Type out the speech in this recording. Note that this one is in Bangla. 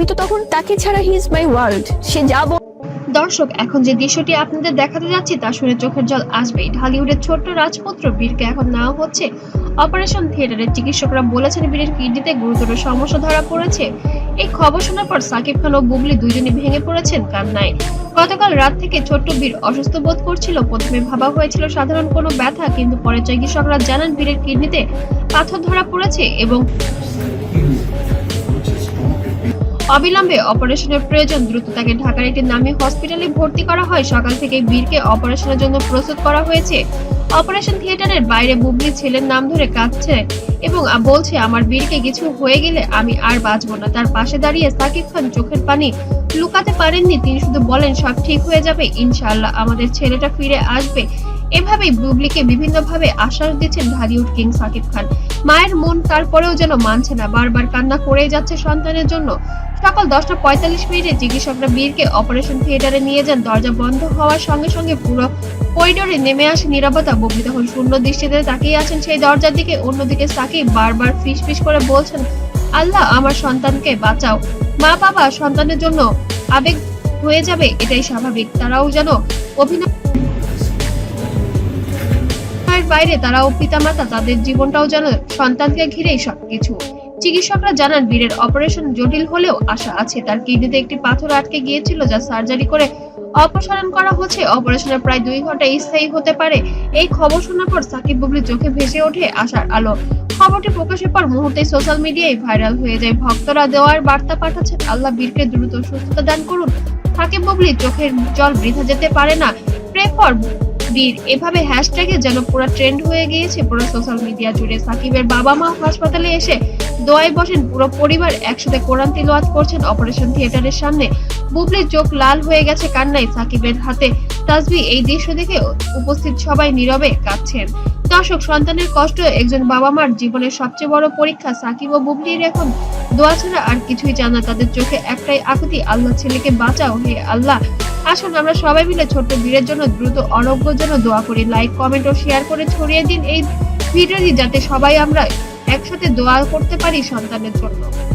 আমি তো তখন তাকে ছাড়া হি ইজ মাই ওয়ার্ল্ড সে যা দর্শক, এখন যে দৃশ্যটি আপনাদের দেখাতে যাচ্ছি, তা শুনে চোখের জল আসবেই। ঢালিউডের ছোট্ট রাজপুত্র বীরকে এখন নেওয়া হচ্ছে। অপারেশন থিয়েটারের চিকিৎসকরা বলেছেন বীরের কিডনিতে গুরুতর সমস্যা ধরা পড়েছে। এই খবর শোনার পর সাকিব খান ও বুবলি দুজনে ভেঙে পড়েছেন কান্নায়। গতকাল রাত থেকে ছোট্ট বীর অসুস্থ বোধ করছিল। প্রথমে ভাবা হয়েছিল সাধারণ কোনো ব্যথা, কিন্তু পরে চিকিৎসকরা জানান বীরের কিডনিতে পাথর ধরা পড়েছে এবং অবিলম্বে অপারেশনের প্রয়োজন। দ্রুত তাকে ঢাকার একটি নামী হসপিটালে ভর্তি করা হয়। সকাল থেকে বীরকে অপারেশনের জন্য প্রস্তুত করা হয়েছে। অপারেশন থিয়েটারের বাইরে বুবলি ছেলের নাম ধরে কাঁদছে এবং বলছে, আমার বীরকে কিছু হয়ে গেলে আমি আর বাঁচব না। তার পাশে দাঁড়িয়ে সাকিব খান চোখের পানি লুকাতে পারেননি। তিনি শুধু বলেন, সব ঠিক হয়ে যাবে, ইনশাআল্লাহ আমাদের ছেলেটা ফিরে আসবে। এভাবেই বুবলিকে বিভিন্নভাবে আশ্বাস দিচ্ছেন ঢালিউড কিং সাকিব খান। মায়ের মন তারপরেও যেন মানছে না, বারবার কান্না করেই যাচ্ছে সন্তানের জন্য। সকাল দশটা পঁয়তাল্লিশ মিনিটে চিকিৎসকরা বীরকে অপারেশন থিয়েটারে নিয়ে যান। দরজা বন্ধ হওয়ার সঙ্গে সঙ্গে পুরো করিডোরে নেমে আসে নিরাপত্তা। ববলি তখন শূন্য দৃষ্টিতে তাকিয়ে আছেন সেই দরজার দিকে। অন্যদিকে সাকিব বারবার ফিস ফিস করে বলছেন, আল্লাহ, আমার সন্তানকে বাঁচাও। মা, বাবা, সন্তানের জন্য আবেগ হয়ে যাবে, এটাই স্বাভাবিক। তারাও যেন অভিনয় বাইরে, তারাও পিতামাতা, তাদের জীবনটাও যেন সন্তানকে ঘিরেই সবকিছু। চিকিৎসকরা জানান, বীরের অপারেশন জটিল হলেও আশা আছে, তার কিডনিতে একটি পাথর আটকে গিয়েছিল যা সার্জারি করে অপসারণ করা হচ্ছে। অপারেশনের প্রায় দুই ঘণ্টা স্থায়ী হতে পারে এই খবর শোনার পর সাকিব বুবলির চোখে ভেসে ওঠে আশার আলো। খবরটি প্রকাশের পর মুহূর্তে সোশ্যাল মিডিয়ায় ভাইরাল হয়ে যায়। ভক্তরা দেওয়ার বার্তা পাঠাচ্ছেন, আল্লাহ বীরকে দ্রুত সুস্থতা দান করুন। সাকিব বুবলি চোখের জল বৃথা যেতে পারে না। প্রে ফর বীর, এভাবে হ্যাশট্যাগে যেন পুরো ট্রেন্ড হয়ে গিয়েছে পুরো সোশ্যাল মিডিয়া জুড়ে। সাকিবের বাবা মা হাসপাতালে এসে দোয়ায় বসেন। পুরো পরিবার একসাথে কোরআন তিলওয়াত করছেন। অপারেশন থিয়েটারের সামনে বুবলির চোখ লাল হয়ে গেছে কান্নায় সাকিবের হাতে। তাসবি এই দৃশ্য দেখে উপস্থিত সবাই নীরবে কাঁদছেন। দর্শক, সন্তানের কষ্ট একজন বাবা মার জীবনের সবচেয়ে বড় পরীক্ষা সাকিব ও বুবলির এখন। দোয়া ছাড়া আর কিছুই জানা তাদের চোখে একটাই আকুতি, আল্লাহ ছেলেকে বাঁচাও। হে আল্লাহ। আসুন আমরা সবাই মিলে ছোট্ট বীরের জন্য, দ্রুত অরোগ্যর জন্য দোয়া করি। লাইক কমেন্ট ও শেয়ার করে ছড়িয়ে দিন এই ভিডিওটি, যাতে সবাই আমরা একসাথে দোয়া করতে পারি সন্তানের জন্য।